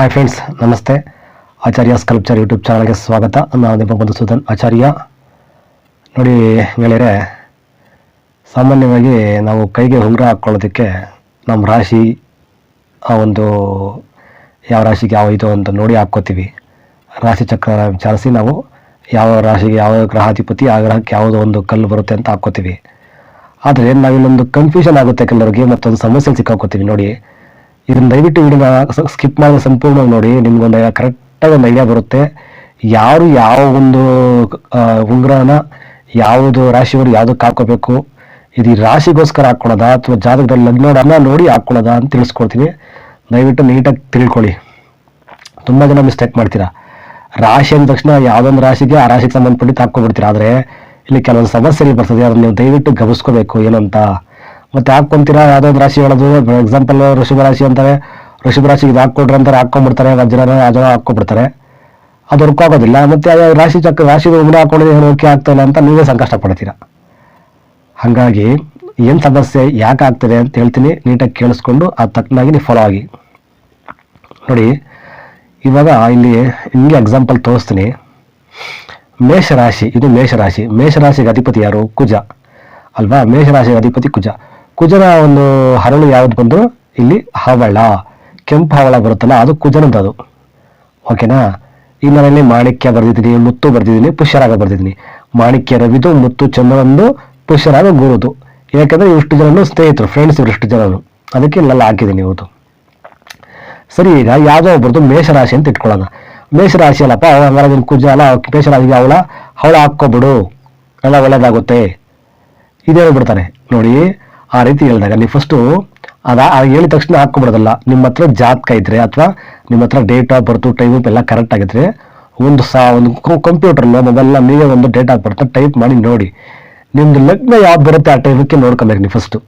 Hi friends ನಮಸ್ತೆ. ಆಚಾರ್ಯ sculpture YouTube ಚಾನಲ್ಗೆ ಸ್ವಾಗತ. ನಾನು ನಿಮ್ಮ ಸುಧನ್ ಆಚಾರ್ಯ. ನೋಡಿ ಗೆಳೆಯರೆ, ಸಾಮಾನ್ಯವಾಗಿ ನಾವು ಕೈಗೆ ಉಂಗುರ ಹಾಕ್ಕೊಳ್ಳೋದಕ್ಕೆ ನಮ್ಮ ರಾಶಿ, ಆ ಒಂದು ಯಾವ ರಾಶಿಗೆ ಯಾವ ಇದು ಅಂತ ನೋಡಿ ಹಾಕ್ಕೋತೀವಿ. ರಾಶಿ ಚಕ್ರ ವಿಚಾರಿಸಿ ನಾವು ಯಾವ ರಾಶಿಗೆ ಯಾವ ಗ್ರಹಾಧಿಪತಿ, ಆ ಗ್ರಹಕ್ಕೆ ಯಾವುದೋ ಒಂದು ಕಲ್ಲು ಬರುತ್ತೆ ಅಂತ ಹಾಕ್ಕೋತೀವಿ. ಆದರೆ ನಾವಿಲ್ಲೊಂದು ಕನ್ಫ್ಯೂಷನ್ ಆಗುತ್ತೆ ಕೆಲವರಿಗೆ ಮತ್ತೊಂದು ಸಮಸ್ಯೆ ಸಿಕ್ಕಾಕೋತೀವಿ ನೋಡಿ ಇದನ್ನ ದಯವಿಟ್ಟು ವಿಡಿಯೋನ ಸ್ಕಿಪ್ ಮಾಡಿದ ಸಂಪೂರ್ಣವಾಗಿ ನೋಡಿ, ನಿಮ್ಗೊಂದು ಕರೆಕ್ಟಾಗಿ ಒಂದು ಐಡಿಯಾ ಬರುತ್ತೆ. ಯಾರು ಯಾವ ಒಂದು ಉಂಗುರನ ಯಾವುದು ರಾಶಿಯವರು ಯಾವುದಕ್ಕೆ ಹಾಕೋಬೇಕು, ಇದು ರಾಶಿಗೋಸ್ಕರ ಹಾಕ್ಕೊಳ್ಳೋದಾ ಅಥವಾ ಜಾತಕದಲ್ಲಿ ಲಗ್ನೋಡನ್ನ ನೋಡಿ ಹಾಕ್ಕೊಳ್ಳೋದಾ ಅಂತ ತಿಳಿಸ್ಕೊಡ್ತೀನಿ. ದಯವಿಟ್ಟು ನೀಟಾಗಿ ತಿಳ್ಕೊಳ್ಳಿ. ತುಂಬ ಜನ ಮಿಸ್ಟೇಕ್ ಮಾಡ್ತೀರಾ. ರಾಶಿ ಅಂದ ತಕ್ಷಣ ಯಾವುದೊಂದು ರಾಶಿಗೆ ಆ ರಾಶಿಗೆ ಸಂಬಂಧಪಟ್ಟಿದ್ದು ಹಾಕ್ಕೊಬಿಡ್ತೀರಾ. ಆದರೆ, ಇಲ್ಲಿ ಕೆಲವೊಂದು ಸಮಸ್ಯೆಗಳು ಬರ್ತದೆ, ಅದನ್ನು ನೀವು ದಯವಿಟ್ಟು ಗಮನಿಸ್ಕೋಬೇಕು. ಏನಂತ? ಮತ್ತೆ ಹಾಕೊಂತೀರಾ ಯಾವ್ದೊಂದು ರಾಶಿ ಹೇಳೋದು ಎಕ್ಸಾಂಪಲ್ ಋಷಭ ರಾಶಿ ಅಂತಾರೆ ಋಷಭ ರಾಶಿಗೆ ಇದು ಹಾಕ್ಕೊಡ್ರಿ ಅಂತಾರೆ ಹಾಕ್ಕೊಂಡ್ಬಿಡ್ತಾರೆ ವಜ್ರನ ರಾಜನ ಹಾಕೊಂಡ್ಬಿಡ್ತಾರೆ ಅದು ವರ್ಕ್ ಮತ್ತೆ ಆ ರಾಶಿ ಚಕ್ರ ರಾಶಿ ಉಂಗುರ ಹಾಕೊಂಡಿದ್ರೆ ಏನು ಓಕೆ ಆಗ್ತಾಯಿಲ್ಲ ಅಂತ ನೀವೇ ಸಂಕಷ್ಟ ಪಡ್ತೀರಾ ಹಾಗಾಗಿ ಏನು ಸಮಸ್ಯೆ, ಯಾಕೆ ಆಗ್ತದೆ ಅಂತ ಹೇಳ್ತೀನಿ. ನೀಟಾಗಿ ಕೇಳಿಸ್ಕೊಂಡು ಆ ತಕ್ಕನಾಗಿ ನೀವು ಫಾಲೋ ಆಗಿ. ನೋಡಿ, ಇವಾಗ ಇಲ್ಲಿ, ನಿಮಗೆ ಎಕ್ಸಾಂಪಲ್ ತೋರಿಸ್ತೀನಿ. ಮೇಷರಾಶಿ ಇದು ಮೇಷರಾಶಿ ಮೇಷರಾಶಿಗೆ ಅಧಿಪತಿ ಯಾರು? ಕುಜ. ಅಲ್ವಾ? ಮೇಷರಾಶಿಗೆ ಅಧಿಪತಿ ಕುಜ. ಕುಜನ ಒಂದು ಹರಳು ಯಾವ್ದು ಬಂದು ಇಲ್ಲಿ ಹವಳ, ಕೆಂಪು ಹವಳ ಬರುತ್ತಲ್ಲ, ಅದು ಕುಜನದ್ದು ಓಕೆನಾ ಈ ಮನೆಯಲ್ಲಿ ಮಾಣಿಕ್ಯ ಬರ್ದಿದ್ದೀನಿ, ಮುತ್ತು ಬರ್ದಿದ್ದೀನಿ, ಪುಷ್ಯರಾಗ ಬರ್ದಿದ್ದೀನಿ. ಮಾಣಿಕ್ಯ ರವಿದು, ಮುತ್ತು ಚಂದ್ರನಂದು, ಪುಷ್ಯರಾಗ ಗುರುದು. ಯಾಕಂದ್ರೆ ಇಷ್ಟು ಜನನು ಸ್ನೇಹಿತರು ಫ್ರೆಂಡ್ಸ್ ಇವರಿಷ್ಟು ಜನನು ಅದಕ್ಕೆ ಇಲ್ಲೆಲ್ಲ ಹಾಕಿದ್ದೀನಿ ಇವತ್ತು. ಸರಿ, ಈಗ ಯಾವುದೋ ಒಬ್ಬರದು ಮೇಷರಾಶಿ ಅಂತ ಇಟ್ಕೊಳ್ಳೋಣ. ಮೇಷರಾಶಿ ಅಲ್ಲಪ್ಪ ಅವಳ ಕುಜ ಅಲ್ಲ ಮೇಷರಾಶಿಗೆ ಅವಳ ಅವಳ ಹಾಕ್ಕೊಬಿಡು. ಎಲ್ಲ ಒಳ್ಳೇದಾಗುತ್ತೆ. ಇದೇ ಹೇಳ್ಬಿಡ್ತಾನೆ ನೋಡಿ ಆ ರೀತಿ ಹೇಳಿದಾಗ ನೀವು ಫಸ್ಟು ಅದು ಹೇಳಿದ ತಕ್ಷಣ ಹಾಕ್ಕೊಬಿಡೋದಲ್ಲ. ನಿಮ್ಮ ಹತ್ರ ಜಾತಕ ಇದ್ರೆ ಅಥವಾ ನಿಮ್ಮ ಹತ್ರ ಡೇಟ್ ಆಫ್ ಬರ್ತು ಟೈಮ್ ಎಲ್ಲ ಕರೆಕ್ಟ್ ಆಗಿದ್ರೆ ಒಂದು ಸಾ, ಒಂದು ಕಂಪ್ಯೂಟರ್ನ ಮೊಬೈಲ್ನ ನೀವೇ ಒಂದು ಡೇಟ್ ಆಫ್ ಬರ್ತ ಟೈಪ್ ಮಾಡಿ ನೋಡಿ. ನಿಮ್ದು ಲಗ್ನ ಯಾವ್ದು ಬರುತ್ತೆ ಆ ಟೈಮಕ್ಕೆ ನೋಡ್ಕೊಬೇಕು ನೀವು ಫಸ್ಟು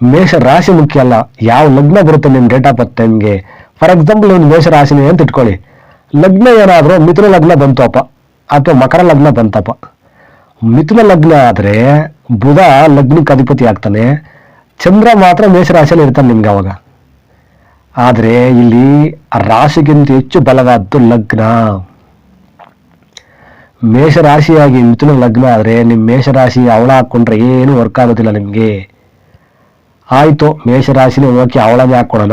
ಮೇಷ ರಾಶಿ ಮುಖ್ಯ ಅಲ್ಲ, ಯಾವ ಲಗ್ನ ಬರುತ್ತೆ ನಿಮ್ಮ ಡೇಟ್ ಆಫ್ ಬರ್ತ್ ಟೈಮ್ಗೆ ಫಾರ್ ಎಕ್ಸಾಂಪಲ್ ಒಂದು ಮೇಷ ರಾಶಿನೇ ಅಂತ ಇಟ್ಕೊಳ್ಳಿ. ಲಗ್ನ ಏನಾದರೂ ಮಿಥುನ ಲಗ್ನ ಬಂತಪ್ಪ, ಅಥವಾ ಮಕರ ಲಗ್ನ ಬಂತಪ್ಪ. ಮಿಥುನ ಲಗ್ನ ಆದರೆ ಬುಧ ಲಗ್ನಕ್ಕೆ ಅಧಿಪತಿ ಆಗ್ತಾನೆ. ಚಂದ್ರ ಮಾತ್ರ ಮೇಷರಾಶಿಯಲ್ಲಿ ಇರ್ತಾನೆ ನಿಮ್ಗೆ ಅವಾಗ. ಆದರೆ ಇಲ್ಲಿ ರಾಶಿಗಿಂತ ಹೆಚ್ಚು ಬಲವಾದ್ದು ಲಗ್ನ. ಮೇಷರಾಶಿಯಾಗಿ ಮಿಥುನ ಲಗ್ನ ಆದರೆ ನಿಮ್ಮ ಮೇಷರಾಶಿ ಅವಳ ಹಾಕ್ಕೊಂಡ್ರೆ ಏನು ವರ್ಕ್ ಆಗೋದಿಲ್ಲ ನಿಮಗೆ. ಆಯಿತು, ಮೇಷರಾಶಿನೇ ಓಕೆ ಅವಳನೇ ಹಾಕೊಳ್ಳೋಣ.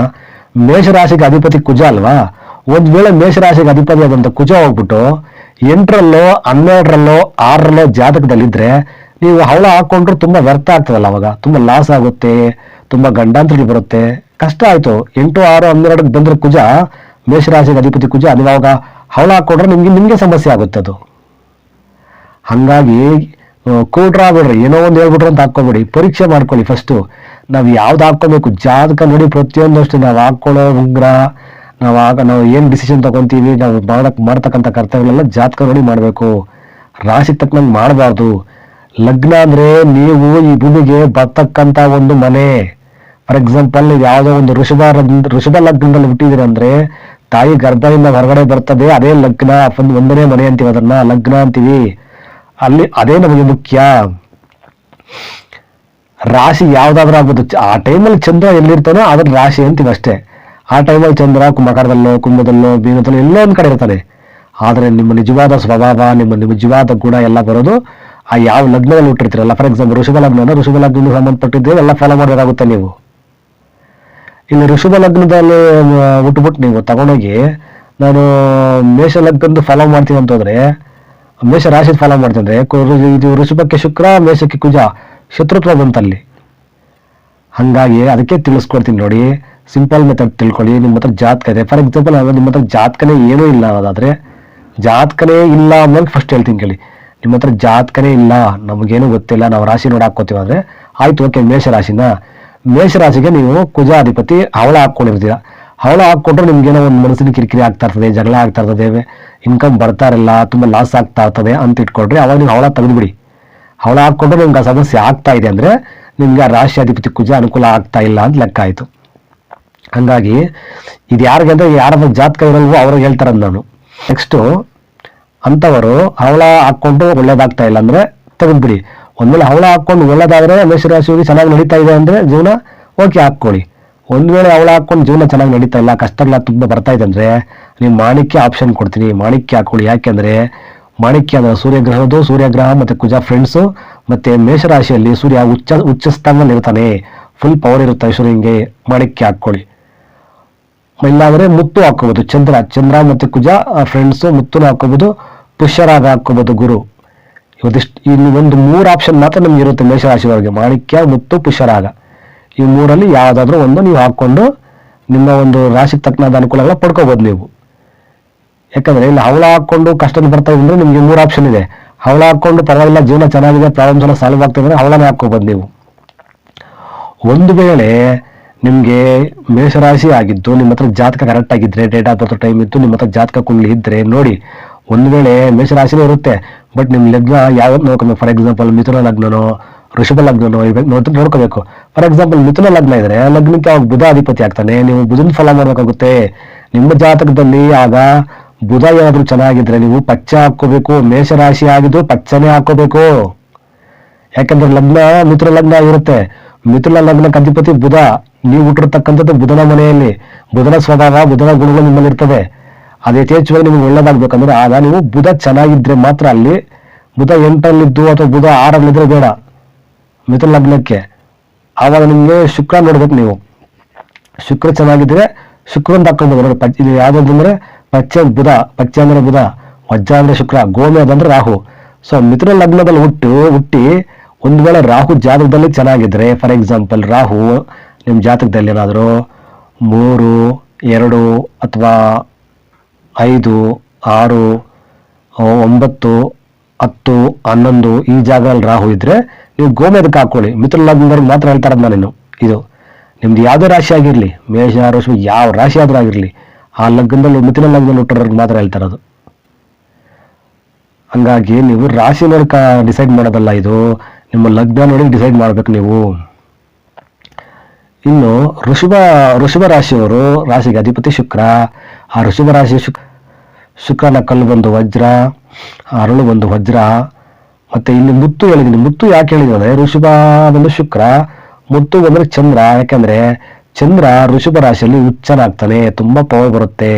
ಮೇಷರಾಶಿಗೆ ಅಧಿಪತಿ ಕುಜ ಅಲ್ವಾ? ಒಂದು ವೇಳೆ ಮೇಷರಾಶಿಗೆ ಅಧಿಪತಿ ಆದಂಥ ಕುಜ ಹೋಗ್ಬಿಟ್ಟು ಎಂಟರಲ್ಲೋ, ಹನ್ನೆರಡರಲ್ಲೋ, ಆರರಲ್ಲೋ ಜಾತಕದಲ್ಲಿದ್ರೆ ನೀವು ಹವಳ ಹಾಕೊಂಡ್ರೆ ತುಂಬಾ ವ್ಯರ್ಥ ಆಗ್ತದಲ್ಲ ಅವಾಗ. ತುಂಬಾ ಲಾಸ್ ಆಗುತ್ತೆ, ತುಂಬಾ ಗಂಡಾಂತರಗಳು ಬರುತ್ತೆ. ಕಷ್ಟ ಆಯ್ತು. ಎಂಟು, ಆರು ಹನ್ನೆರಡಕ್ಕೆ ಬಂದ್ರೆ ಕುಜ, ಮೇಷರಾಶಿಗೆ ಅಧಿಪತಿ ಕುಜ ನೀವು ಅವಾಗ ಹವಳ ಹಾಕೊಂಡ್ರೆ ನಿಮ್ಗೆ ನಿಮ್ಗೆ ಸಮಸ್ಯೆ ಆಗುತ್ತೆ ಅದು. ಹಂಗಾಗಿ ಕೂಟ್ರ ಬಿಡ್ರಿ. ಏನೋ ಒಂದು ಹೇಳ್ಬಿಟ್ರು ಅಂತ ಹಾಕ್ಕೊಬೇಡಿ. ಪರೀಕ್ಷೆ ಮಾಡ್ಕೊಳ್ಳಿ ಫಸ್ಟು ನಾವು ಯಾವ್ದು ಹಾಕ್ಕೋಬೇಕು? ಜಾತಕ ನೋಡಿ ಪ್ರತಿಯೊಂದು ಅಷ್ಟೇ ನಾವು ಹಾಕ್ಕೊಳ್ಳೋ ಉಂಗ್ರ, ನಾವು ಆಗ ನಾವು ಏನು ಡಿಸಿಷನ್ ತಗೊಂತೀವಿ, ನಾವು ಮಾಡಕ್, ಮಾಡ್ತಕ್ಕಂಥ ಕರ್ತವ್ಯಗಳೆಲ್ಲ ಜಾತಕ ನೋಡಿ ಮಾಡಬೇಕು. ರಾಶಿ ತಕ್ಕನಂಗೆ ಮಾಡಬಾರ್ದು. ಲಗ್ನ ಅಂದ್ರೆ ನೀವು ಈ ಭೂಮಿಗೆ ಬರ್ತಕ್ಕಂಥ ಒಂದು ಮನೆ. ಫಾರ್ ಎಕ್ಸಾಂಪಲ್ ಯಾವುದೋ ಒಂದು ಋಷಭ ಋಷಭ ಲಗ್ನದಲ್ಲಿ ಹುಟ್ಟಿದಿರ ಅಂದ್ರೆ, ತಾಯಿ ಗರ್ಭದಿಂದ ಹೊರಗಡೆ ಬರ್ತದೆ, ಅದೇ ಲಗ್ನ, ಒಂದು ಒಂದನೇ ಮನೆ ಅಂತೀವಿ ಅದನ್ನ, ಲಗ್ನ ಅಂತೀವಿ. ಅಲ್ಲಿ ಅದೇ ನಮಗೆ ಮುಖ್ಯ. ರಾಶಿ ಯಾವುದಾದ್ರೂ ಆಗ್ಬೋದು. ಆ ಟೈಮಲ್ಲಿ ಚಂದ್ರ ಎಲ್ಲಿರ್ತಾನೋ ಅದ್ರ ರಾಶಿ ಅಂತೀವಿ ಅಷ್ಟೇ. ಆ ಟೈಮಲ್ಲಿ ಚಂದ್ರ ಮಕರದಲ್ಲೋ ಕುಂಭದಲ್ಲೋ ಬೀನದಲ್ಲೋ ಎಲ್ಲೋ ಒಂದು ಕಡೆ ಇರ್ತಾನೆ. ಆದರೆ ನಿಮ್ಮ ನಿಜವಾದ ಸ್ವಭಾವ, ನಿಮ್ಮ ನಿಜವಾದ ಗುಣ ಎಲ್ಲ ಬರೋದು ಆ ಯಾವ ಲಗ್ನದಲ್ಲಿ ಹುಟ್ಟಿರ್ತೀರಲ್ಲ? ಫಾರ್ ಎಕ್ಸಾಂಪಲ್ ಋಷಭ ಲಗ್ನ ಋಷಭ ಲಗ್ನ ಸಂಬಂಧಪಟ್ಟಿದ್ದೆ ಎಲ್ಲ ಫಾಲೋ ಮಾಡಬೇಕಾಗುತ್ತೆ ನೀವು. ಇಲ್ಲಿ ಋಷಭ ಲಗ್ನದಲ್ಲಿ ಹುಟ್ಟುಬಿಟ್ಟು ನೀವು ತಗೊಂಡೋಗಿ ನಾನು ಮೇಷ ಲಗ್ನದ್ದು ಫಾಲೋ ಮಾಡ್ತೀನಿ ಅಂತಂದ್ರೆ ಮೇಷ ರಾಶಿ ಫಾಲೋ ಮಾಡ್ತೀನಿ ಇದು ಋಷಭಕ್ಕೆ ಶುಕ್ರ, ಮೇಷಕ್ಕೆ ಕುಜ, ಶತ್ರುತ್ವ ಬಂತಲ್ಲಿ. ಹಾಗಾಗಿ ಅದಕ್ಕೆ ತಿಳಿಸ್ಕೊಡ್ತೀನಿ ನೋಡಿ ಸಿಂಪಲ್ ಮೆಥಡ್ ತಿಳ್ಕೊಳ್ಳಿ, ನಿಮ್ಮ ಹತ್ರ ಜಾತಕ ಇದೆ. ಫಾರ್ ಎಕ್ಸಾಂಪಲ್ ನಿಮ್ಮ ಹತ್ರ ಜಾತಕನೇ ಏನೂ ಇಲ್ಲ ಅದಾದರೆ ಜಾತಕನೇ ಇಲ್ಲ ಅನ್ನೋದು ಫಸ್ಟ್ ಹೇಳ್ತೀನಿ ಕೇಳಿ. ನಿಮ್ಮ ಹತ್ರ ಜಾತಕನೇ ಇಲ್ಲ, ನಮಗೇನು ಗೊತ್ತಿಲ್ಲ, ನಾವು ರಾಶಿ ನೋಡಿ ಹಾಕೋತೀವಿ ಅಂದರೆ ಆಯ್ತು ಓಕೆ ಮೇಷ ಮೇಷರಾಶಿಗೆ ಮೇಷ ರಾಶಿಗೆ ನೀವು ಕುಜಾಧಿಪತಿ ಹವಳ ಹಾಕೊಂಡಿರ್ತೀರ ಹವಳ ಹಾಕ್ಕೊಂಡ್ರೆ ನಿಮ್ಗೇನೋ ಒಂದು ಮನಸ್ಸಿನ ಕಿರಿಕಿರಿ ಆಗ್ತಾ ಇರ್ತದೆ, ಜಗಳ ಆಗ್ತಾ ಇರ್ತದೆ ಇನ್ಕಮ್ ಬರ್ತಾ ಇರಲ್ಲ, ತುಂಬಾ ಲಾಸ್ ಆಗ್ತಾ ಇರ್ತದೆ ಅಂತ ಇಟ್ಕೊಂಡ್ರೆ ಅವಾಗ ನೀವು ಹವಳ ತೆಗೆದುಬಿಡಿ. ಹವಳ ಹಾಕ್ಕೊಂಡ್ರೆ ನಿಮ್ಗೆ ಆ ಸಮಸ್ಯೆ ಆಗ್ತಾ ಇದೆ ಅಂದ್ರೆ ನಿಮ್ಗೆ ಆ ರಾಶಿ ಅಧಿಪತಿ ಕುಜ ಅನುಕೂಲ ಆಗ್ತಾ ಇಲ್ಲ ಅಂತ ಲೆಕ್ಕ ಆಯಿತು. ಹಂಗಾಗಿ ಇದು ಯಾರಿಗೆ ಅಂದ್ರೆ ಯಾರ ಜಾತಕ ಇರಲ್ವೋ ಅವ್ರಿಗೆ ಹೇಳ್ತಾರದ್ ನಾನು. ನೆಕ್ಸ್ಟು ಅಂಥವರು ಹವಳ ಹಾಕ್ಕೊಂಡು ಒಳ್ಳೇದಾಗ್ತಾ ಇಲ್ಲ ಅಂದ್ರೆ ತೆಗೆದ್ಬಿಡಿ ಒಂದ್ವೇಳೆ ಹವಳ ಹಾಕ್ಕೊಂಡು ಒಳ್ಳೇದಾದ್ರೆ ಮೇಷರಾಶಿಗೆ ಚೆನ್ನಾಗಿ ನಡೀತಾ ಇದೆ ಅಂದ್ರೆ ಜೀವನ ಓಕೆ ಹಾಕ್ಕೊಳ್ಳಿ. ಒಂದ್ ವೇಳೆ ಅವಳ ಹಾಕೊಂಡು ಜೀವನ ಚೆನ್ನಾಗಿ ನಡೀತಾ ಇಲ್ಲ ಕಷ್ಟಗಳ ತುಂಬ ಬರ್ತಾ ಇದೆ ಅಂದ್ರೆ ನೀವು ಮಾಣಿಕ್ಯ ಆಪ್ಷನ್ ಕೊಡ್ತೀನಿ. ಮಾಣಿಕ್ಯ ಹಾಕೊಳ್ಳಿ. ಯಾಕೆಂದ್ರೆ ಮಾಣಿಕ್ಯ ಅಂದ್ರೆ ಸೂರ್ಯಗ್ರಹದ್ದು ಸೂರ್ಯಗ್ರಹ ಮತ್ತೆ ಕುಜ ಫ್ರೆಂಡ್ಸು ಮತ್ತೆ ಮೇಷರಾಶಿಯಲ್ಲಿ ಸೂರ್ಯ ಉಚ್ಚ ಉಚ್ಚ ಸ್ಥಾನದಲ್ಲಿ ಇರ್ತಾನೆ ಫುಲ್ ಪವರ್ ಇರುತ್ತೆ ಸೂರ್ಯಂಗೆ ಮಾಣಿಕ್ಯ ಹಾಕೊಳ್ಳಿ ಇಲ್ಲಾಂದ್ರೆ ಮುತ್ತು ಹಾಕೋಬಹುದು ಚಂದ್ರ ಚಂದ್ರ ಮತ್ತೆ ಕುಜ ಫ್ರೆಂಡ್ಸ್ ಮುತ್ತುನ ಹಾಕೋಬಹುದು ಪುಷ್ಯರಾಗ ಹಾಕೋಬಹುದು ಗುರು. ಇವತ್ತಿಷ್ಟು ಇಲ್ಲಿ ಒಂದು ಮೂರು ಆಪ್ಷನ್ ಮಾತ್ರ ನಿಮ್ಗೆ ಇರುತ್ತೆ ಮೇಷರಾಶಿಯವರಿಗೆ. ಮಾಣಿಕ್ಯ, ಮುತ್ತು, ಪುಷ್ಯರಾಗ. ಈ ಮೂರಲ್ಲಿ ಯಾವುದಾದ್ರೂ ಒಂದು ನೀವು ಹಾಕೊಂಡು ನಿಮ್ಮ ಒಂದು ರಾಶಿಗೆ ತಕ್ಕನಾದ ಅನುಕೂಲಗಳ ಪಡ್ಕೋಬಹುದು ನೀವು. ಯಾಕಂದ್ರೆ ಇಲ್ಲಿ ಹವಳ ಹಾಕೊಂಡು ಕಷ್ಟ ಬರ್ತಾ ಇದ್ರೆ ನಿಮ್ಗೆ ಮೂರು ಆಪ್ಷನ್ ಇದೆ. ಹವಳ ಹಾಕೊಂಡು ಪರವಾಗಿಲ್ಲ, ಜೀವನ ಚೆನ್ನಾಗಿದೆ ಪ್ರಾಬ್ಲಮ್ಸ್ ಎಲ್ಲ ಸಾಲ್ವ್ ಆಗ್ತದೆ ಹವಳನೇ ಹಾಕೋಬಹುದು ನೀವು. ಒಂದು ವೇಳೆ ನಿಮಗೆ ಮೇಷರಾಶಿ ಆಗಿದ್ದು, ನಿಮ್ಮ ಹತ್ರ ಜಾತಕ ಕರೆಕ್ಟ್ ಆಗಿದ್ರೆ ಡೇಟ್ ಆಫ್ ಟೈಮ್ ಇತ್ತು ನಿಮ್ಮ ಹತ್ರ ಜಾತಕ ಕುಂಡ್ಲಿ ಇದ್ದರೆ ನೋಡಿ. ಒಂದು ವೇಳೆ ಮೇಷರಾಶಿನೇ ಇರುತ್ತೆ ಬಟ್ ನಿಮ್ಮ ಲಗ್ನ ಯಾವತ್ತು ನೋಡ್ಕೊಬೇಕು? ಫಾರ್ ಎಕ್ಸಾಂಪಲ್ ಮಿಥುನ ಲಗ್ನನೋ ಋಷಭ ಲಗ್ನನೋ ಇವಾಗ ನೋಡ್ ನೋಡ್ಕೋಬೇಕು. ಫಾರ್ ಎಕ್ಸಾಂಪಲ್ ಮಿಥುನ ಲಗ್ನ ಇದ್ರೆ, ಲಗ್ನಕ್ಕೆ ಅವಾಗ ಬುಧ ಅಧಿಪತಿ ಆಗ್ತಾನೆ, ನೀವು ಬುಧನ ಫಲ ಮಾಡಬೇಕಾಗುತ್ತೆ. ನಿಮ್ಮ ಜಾತಕದಲ್ಲಿ ಆಗ ಬುಧ ಏನಾದರೂ ಚೆನ್ನಾಗಿದ್ರೆ ನೀವು ಪಚ್ಚ ಹಾಕೋಬೇಕು ಮೇಷರಾಶಿ ಆಗಿದ್ದು ಪಚ್ಚನೇ ಹಾಕೋಬೇಕು ಯಾಕಂದ್ರೆ ಲಗ್ನ ಮಿಥುನ ಲಗ್ನ ಇರುತ್ತೆ ಮಿಥುನ ಲಗ್ನಕ್ಕೆ ಅಧಿಪತಿ ಬುಧ. ನೀವು ಹುಟ್ಟಿರ್ತಕ್ಕಂಥದ್ದು ಬುಧನ ಮನೆಯಲ್ಲಿ. ಬುಧನ ಸ್ವಭಾವ, ಬುಧನ ಗುಣಗಳು ನಿಮ್ಮಲ್ಲಿ ಇರ್ತದೆ. ಅದು ಯಥೇಚ್ಛವಾಗಿ ನಿಮ್ಗೆ ಒಳ್ಳೇದಾಗಬೇಕಂದ್ರೆ, ಆಗ ನೀವು ಬುಧ ಚೆನ್ನಾಗಿದ್ರೆ ಮಾತ್ರ ಅಲ್ಲಿ, ಬುಧ ಎಂಟಲ್ಲಿದ್ದು ಅಥವಾ ಬುಧ ಆರಲ್ಲಿದ್ರೆ ಬೇಡ. ಮಿಥುನ ಲಗ್ನಕ್ಕೆ. ಆವಾಗ ನಿಮಗೆ ಶುಕ್ರ ನೋಡ್ಬೇಕು ನೀವು. ಶುಕ್ರ ಚೆನ್ನಾಗಿದ್ರೆ ಶುಕ್ರನ್ ಹಾಕೊಳ್ಬೋದು ಬರೋದು ಪಚ್, ಇದು ಯಾವುದಂದ್ರೆ ಪಚ್ಚ ಬುಧ, ಪಚ್ಚ ಅಂದ್ರೆ ಬುಧ, ವಜ್ರ ಅಂದ್ರೆ ಶುಕ್ರ ಗೋಮೆ ಅದಂದ್ರೆ ರಾಹು. ಸೊ ಮಿಥುನ ಲಗ್ನದಲ್ಲಿ ಹುಟ್ಟು, ಹುಟ್ಟಿ ಒಂದು ವೇಳೆ ರಾಹು ಜಾಗದಲ್ಲಿ ಚೆನ್ನಾಗಿದ್ರೆ ಫಾರ್ ಎಕ್ಸಾಂಪಲ್ ರಾಹು ನಿಮ್ಮ ಜಾತಕದಲ್ಲಿ ಏನಾದರೂ ಮೂರು, ಎರಡು ಅಥವಾ ಐದು, ಆರು ಒಂಬತ್ತು, ಹತ್ತು, ಹನ್ನೊಂದು ಈ ಜಾಗದಲ್ಲಿ ರಾಹು ಇದ್ದರೆ ನೀವು ಗೋಮೇದಕ್ಕೆ ಹಾಕ್ಕೊಳ್ಳಿ ಮಿತ್ರ ಲಗ್ನದವ್ರಿಗೆ ಮಾತ್ರ ಹೇಳ್ತಾರೆ ನಾನು ಇದು ನಿಮ್ದು ಯಾವುದೇ ರಾಶಿ ಆಗಿರಲಿ, ಮೇಷ, ರಾಶಿ, ಯಾವ ರಾಶಿ ಆದರೂ ಆಗಿರಲಿ, ಆ ಲಗ್ನದಲ್ಲಿ ಮಿಥುನ ಲಗ್ನದಲ್ಲಿ ಹುಟ್ಟೋರಿಗೆ ಮಾತ್ರ ಹೇಳ್ತಾರೆ ಅದು ಹಂಗಾಗಿ ನೀವು ರಾಶಿ ನೋಡಿ ಡಿಸೈಡ್ ಮಾಡೋದಲ್ಲ ಇದು. ನಿಮ್ಮ ಲಗ್ನ ನೋಡಿ ಡಿಸೈಡ್ ಮಾಡ್ಬೇಕು ನೀವು. ಇನ್ನು ಋಷಭ ಋಷಭ ರಾಶಿಯವರು ರಾಶಿಗೆ ಅಧಿಪತಿ ಶುಕ್ರ. ಆ ಋಷಭ ರಾಶಿ ಶುಕ್, ಶುಕ್ರನ ಕಲ್ಲು ಬಂದು ವಜ್ರ, ಅರಳು ಬಂದು ವಜ್ರ. ಮತ್ತೆ ಇಲ್ಲಿ ಮುತ್ತು ಹೇಳಿದ್ದೀನಿ. ಮುತ್ತು ಯಾಕೆ ಹೇಳಿದ್ರೆ ಋಷಭ ಬಂದು ಶುಕ್ರ, ಮುತ್ತು ಬಂದ್ರೆ ಚಂದ್ರ. ಯಾಕಂದ್ರೆ ಚಂದ್ರ ಋಷಭ ರಾಶಿಯಲ್ಲಿ ಉಚ್ಚನಾಗ್ತಾನೆ ತುಂಬಾ ಪವರ್ ಬರುತ್ತೆ.